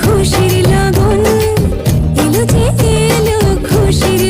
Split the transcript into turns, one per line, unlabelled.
খুশির লাগুন এলো যে এলো খুশির